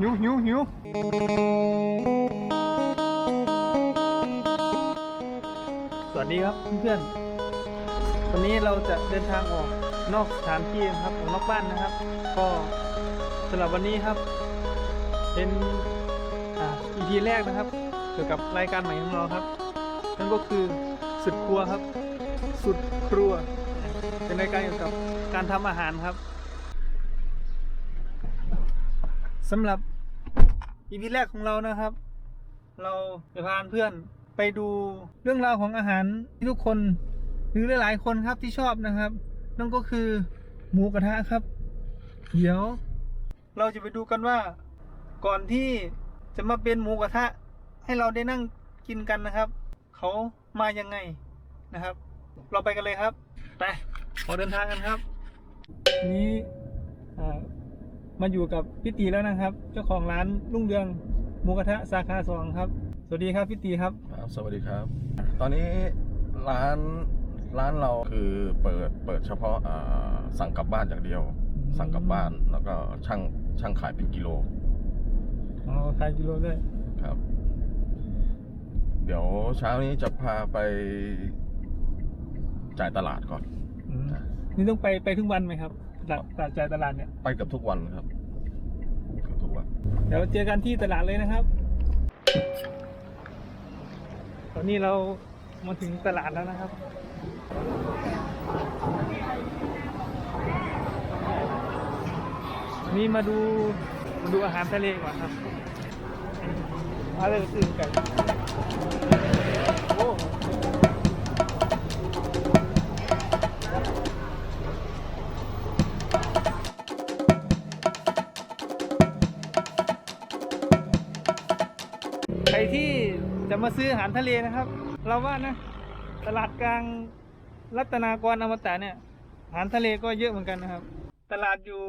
หิวหิวหิวสวัสดีครับเพื่อนๆวันนี้เราจะเดินทางออกนอกสถานที่นะครับออกนอกบ้านนะครับ ก็สำหรับวันนี้ครับ เป็นอ่า EP แรกนะครับเกี่ยวกับรายการใหม่ของเราครับ นั่นก็คือสุดครัวครับ สุดครัว เป็นรายการเกี่ยวกับการทำอาหารครับ สำหรับ EP แรกของเรานะครับ เราจะพาเพื่อนไปดูเรื่องราวของอาหารที่ทุกคนหรือหลายๆคนครับที่ชอบนะครับ นั่นก็คือหมูกระทะครับ เดี๋ยว เราจะไปดูกันว่าก่อนที่จะมาเป็นหมูกระทะ ให้เราได้นั่งกินกันนะครับ เขามายังไงนะครับ เราไปกันเลยครับไปออเดินทางกันครับ นี่ มาอยู่กับพี่ตีแล้วนะครับ เจ้าของร้านรุ่งเรืองหมูกระทะสาขาสองครับ สวัสดีครับพี่ตีครับ ครับสวัสดีครับ ตอนนี้ร้านร้านเราคือเปิดเปิดเฉพาะอ่าสั่งกลับบ้านอย่างเดียว สั่งกลับบ้านแล้วก็ช่างช่างขายเป็นกิโลอ๋อขายกิโลด้วยครับ เดี๋ยวเช้านี้จะพาไปจ่ายตลาดก่อน อืมนี่ต้องไปไปทุกวันไหมครับ ตลาดตลาดจ่ายตลาดเนี่ย ไปเกับทุกวันครับเกือบทุกวัน เดี๋ยวเจอกันที่ตลาดเลยนะครับ ตอนนี้เรามาถึงตลาดแล้วนะครับ นี่มาดูมาดูอาหารทะเลก่อนครับอะไรอื่นกัน จะมาซื้ออาหารทะเลนะครับ เราว่านะ ตลาดกลางรัตนากรอมตะเนี่ย อาหารทะเลก็เยอะเหมือนกันนะครับ ตลาดอยู่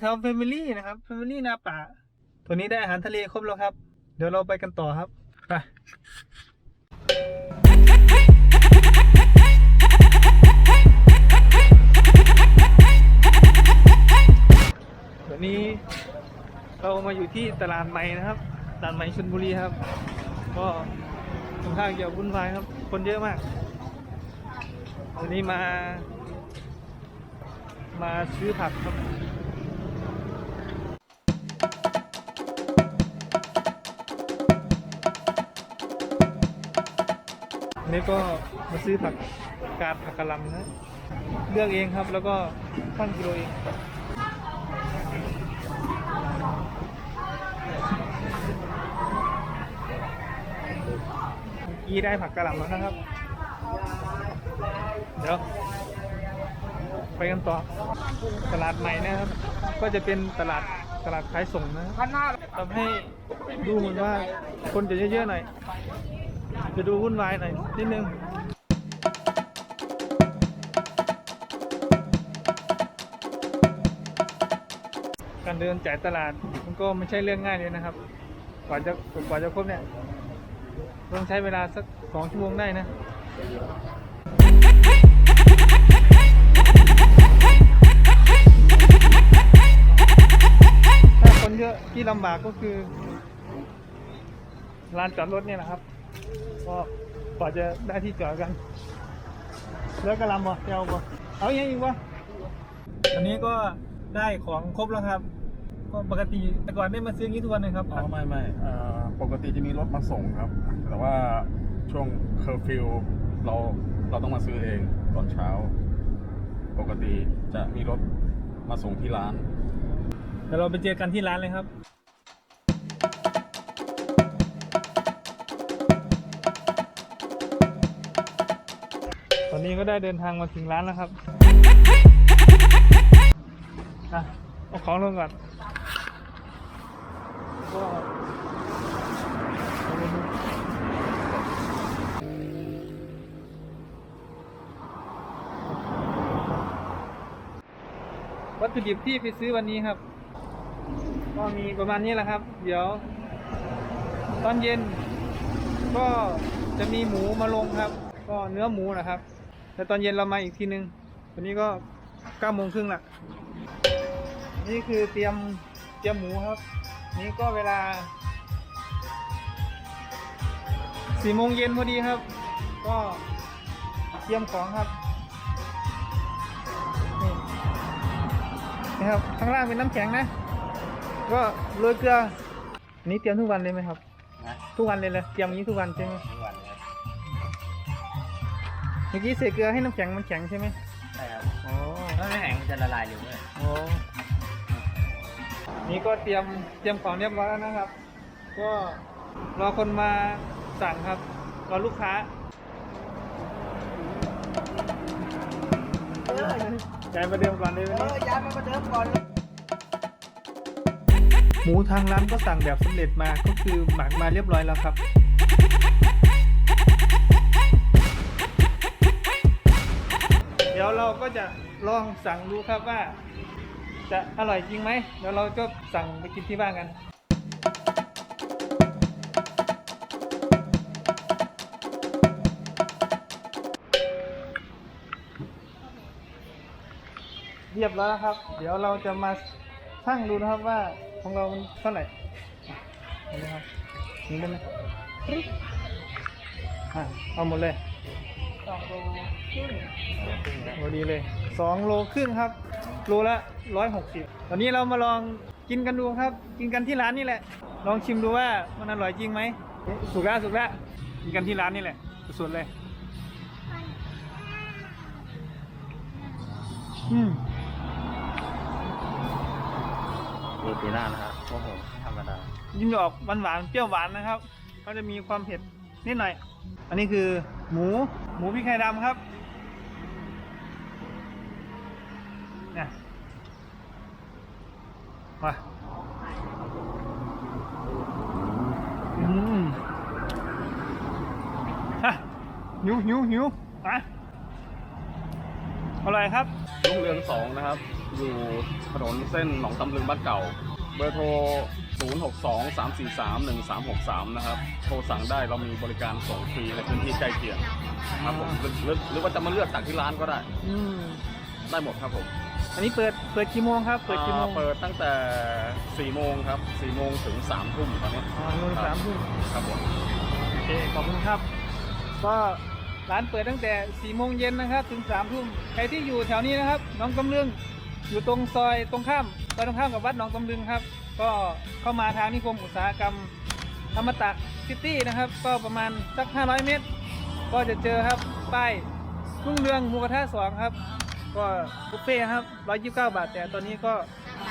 แถวเฟมิลี่นะครับเฟมิลี่นาป่าตัวนี้ได้อาหารทะเลครบแล้วครับ เดี๋ยวเราไปกันต่อครับไปตอนนี้เรามาอยู่ที่ตลาดใหม่นะครับ ตลาดใหม่ชลบุรีครับ ก็ ค่อนข้างจะวุ่นวายครับ คนเยอะมาก วันนี้มา มาซื้อผักครับนี่ก็มาซื้อผักกาดผักกะหล่ำนะ เลือกเองครับ แล้วก็ชั่งกิโลเอง เมื่อ กี้ได้ผักกะหล่ำแล้วนะครับ เดี๋ยวไปกันต่อ ตลาดใหม่นะครับ ก็จะเป็นตลาดตลาดขายส่งนะทำให้ดูเหมือนว่าคนจะเยอะๆหน่อย จะดูวุ่นวายหน่อยนิดนึงการเดินจ่ายตลาดมันก็ไม่ใช่เรื่องง่ายเลยนะครับ กว่าจะกว่าจะครบเนี่ย ต้องใช้เวลาสักสองชั่วโมงได้นะถ้าคนเยอะที่ลำบากก็คือลานจอดรถเนี่ยนะครับก็กว่าจะได้ที่จอดกัน แล้วก็ลำบ่เจ้าบ่เอาอย่างอีกวะอันนี้ก็ได้ของครบแล้วครับ ก็ปกติแต่ก่อนได้มาซื้ออย่างนี้ทุกวันเลยครับ อ๋อไม่ไม่อ่าปกติจะมีรถมาส่งครับ แต่ว่าช่วงเคอร์ฟิวเราเราต้องมาซื้อเองตอนเช้า ปกติจะมีรถมาส่งที่ร้าน เดี๋ยวเราไปเจอกันที่ร้านเลยครับ ตอนนี้ก็ได้เดินทางมาถึงร้านแล้วครับอะเอาของลงก่อน ก็วัตถุดิบที่ไปซื้อวันนี้ครับ ก็มีประมาณนี้แหละครับ เดี๋ยว ตอนเย็น ก็จะมีหมูมาลงครับ ก็เนื้อหมูนะครับแต่ตอนเย็นเรามาอีกทีนึง วันนี้ก็เก้าโมงครึ่งละนี่คือเตรียมเตรียมหมูครับ นี่ก็เวลาสี่โมงเย็นพอดีครับ ก็เตรียมของครับนี่นะครับข้างล่างเป็นน้ำแข็งนะ ก็โรยเกลืออันนี้เตรียมทุกวันเลยไหมครับ นะทุกวันเลยเลยเตรียมอย่างนี้ทุกวันใช่ไหมทุกวันครับเมื่อกี้ใส่เกลือให้น้ำแข็งมันแข็งใช่ไหมใช่ครับอ๋อถ้าไม่แห้งมันจะละลายเร็วเลยโอ้ นี่ก็เตรียมเตรียมของเรียบร้อยแล้วนะครับ ก็รอคนมาสั่งครับ รอลูกค้าจ่ายประเดิมก่อนเลยวันนี้ย้ายมาประเดิมก่อนหมูทางร้านก็สั่งแบบสำเร็จมาก็คือหมักมาเรียบร้อยแล้วครับเดี๋ยวเราก็จะลองสั่งดูครับว่า จะอร่อยจริงไหมเดี๋ยวเราก็สั่งไปกินที่บ้านกันเรียบร้อยแล้วครับ เดี๋ยวเราจะมาชั่งดูนะครับว่าของเรามันเท่าไหร่นี่นะครับนี่ได้ไหมปึ๊บอะเอาหมดเลยสองโลครึ่งโอ้ดีเลยสองโลครึ่งครับ โลละร้อยหกสิบตอนนี้เรามาลองกินกันดูครับ กินกันที่ร้านนี่แหละ ลองชิมดูว่ามันอร่อยจริงไหมสุกแล้วสุกแล้วกินกันที่ร้านนี่แหละสุดๆเลย อืมโรตีน่านะครับพวกผมธรรมดายิ่งจะออกหวานหวานๆเปรี้ยวหวานนะครับ ก็จะมีความเผ็ดนิดหน่อย อันนี้คือหมูหมูพริกไทยดำครับ เนี่ยมาอืมฮะหิวหิวหิวมาอร่อยครับ ลุงเรืองสองนะครับ อยู่ถนนเส้นหนองตำลึงบ้านเก่า เบอร์โทร 062 343 1363 นะครับ โทรสั่งได้เรามีบริการส่งฟรีในพื้นที่ใกล้เคียงครับผมหรือหรือหรือว่าจะมาเลือกตักที่ร้านก็ได้ อืม ได้หมดครับผม อันนี้เปิดเปิดกี่โมงครับ เปิดกี่โมงอ่าเปิดตั้งแต่4โมงครับ4โมงถึง3ทุ่มตอนนี้อ๋อโมงสามทุ่มครับผมโอเคขอบคุณครับ ก็ร้านเปิดตั้งแต่4โมงเย็นนะครับ ถึง3ทุ่มใครที่อยู่แถวนี้นะครับน้องตำลึงอยู่ตรงซอยตรงข้ามซอยตรงข้ามกับวัดหนองตำลึงครับ ก็เข้ามาทางนิคมอุตสาหกรรมธรรมตะซิตี้นะครับ ก็ประมาณสัก 500 เมตร ก็จะเจอครับป้ายรุ่งเรืองหมูกระทะสองครับ ก็บุฟเฟ่ครับ129 บาท แต่ตอนนี้ก็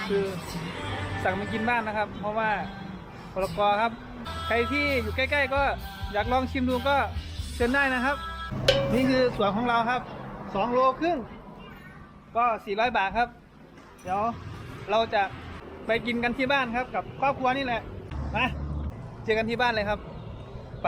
คือสั่งมากินบ้านนะครับ เพราะว่าพลกรครับ ใครที่อยู่ใกล้ ๆ ก็อยากลองชิมดูก็เชิญได้นะครับ นี่คือส่วนของเราครับ2โลครึ่งก็ 400 บาทครับ เดี๋ยวเราจะไปกินกันที่บ้านครับ กับครอบครัวนี่แหละมาเจอกันที่บ้านเลยครับ ไป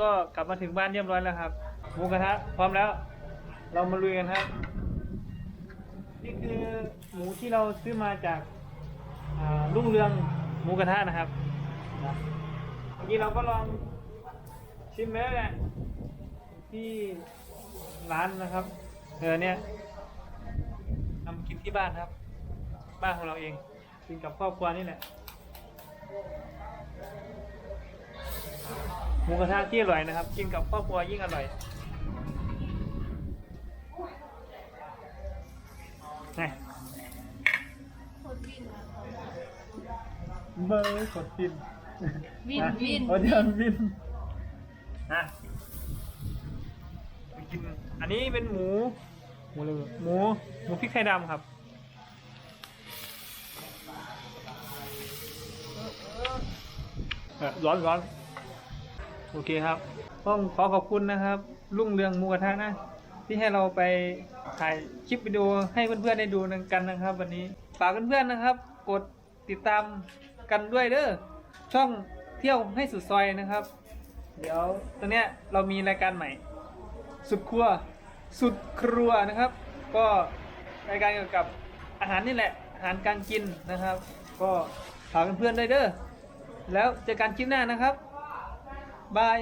ก็กลับมาถึงบ้านเรียบร้อยแล้วครับหมูกระทะพร้อมแล้ว เรามาลุยกันครับนี่คือหมูที่เราซื้อมาจากอ่ารุ่งเรืองหมูกระทะนะครับเมื่อกี้เราก็ลองชิมแล้วแหละที่ร้านนะครับเออเนี่ยทำกินที่บ้านครับ บ้านของเราเองกินกับครอบครัวนี่แหละ หมูกระทะที่อร่อยนะครับ กินกับครอบครัวยิ่งอร่อยนี่เบอร์กดปินวินวินโอ้เดี๋ยววินนะไปกิน อันนี้เป็นหมู หมูอะไรวะหมู หมูพริกไทยดำครับเอ่อร้อนร้อน โอเคครับต้องขอขอบคุณนะครับรุ่งเรืองมูกระทะนะ ที่ให้เราไปถ่ายคลิปวิดีโอให้เพื่อนๆได้ดูกันนะครับ วันนี้ฝากเพื่อนๆนะครับ กดติดตามกันด้วยเด้อช่องเที่ยวให้สุดซอยนะครับ เดี๋ยวตอนเนี้ยเรามีรายการใหม่ สุดครัว สุดครัวนะครับ ก็รายการเกี่ยวกับอาหารนี่แหละ อาหารการกินนะครับ ก็ฝากเพื่อนๆได้เด้อแล้วเจอกันคลิปหน้านะครับ บาย